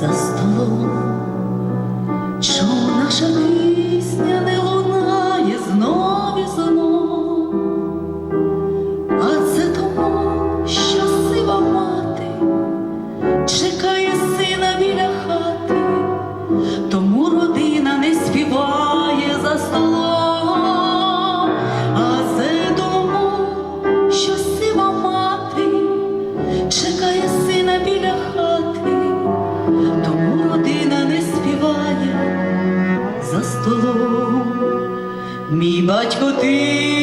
za stolą Батько ти.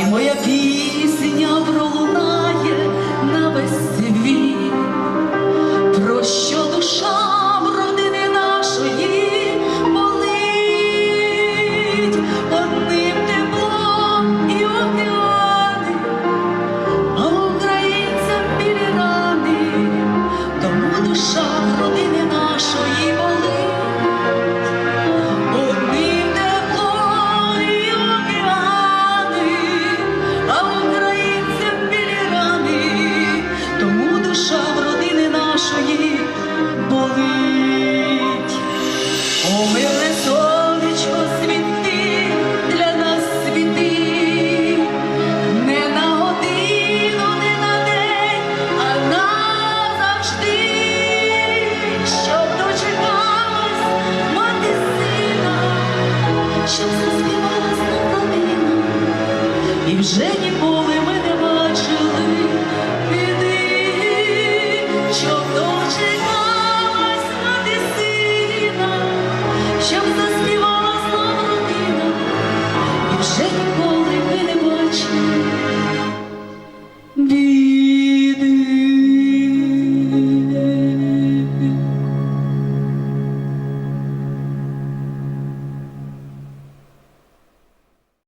Хай моя пісня пролунає щоб заспівала смаканина, і вже ніколи ми не бачили біди, щоб дочекалась на десина, щоб заспівала.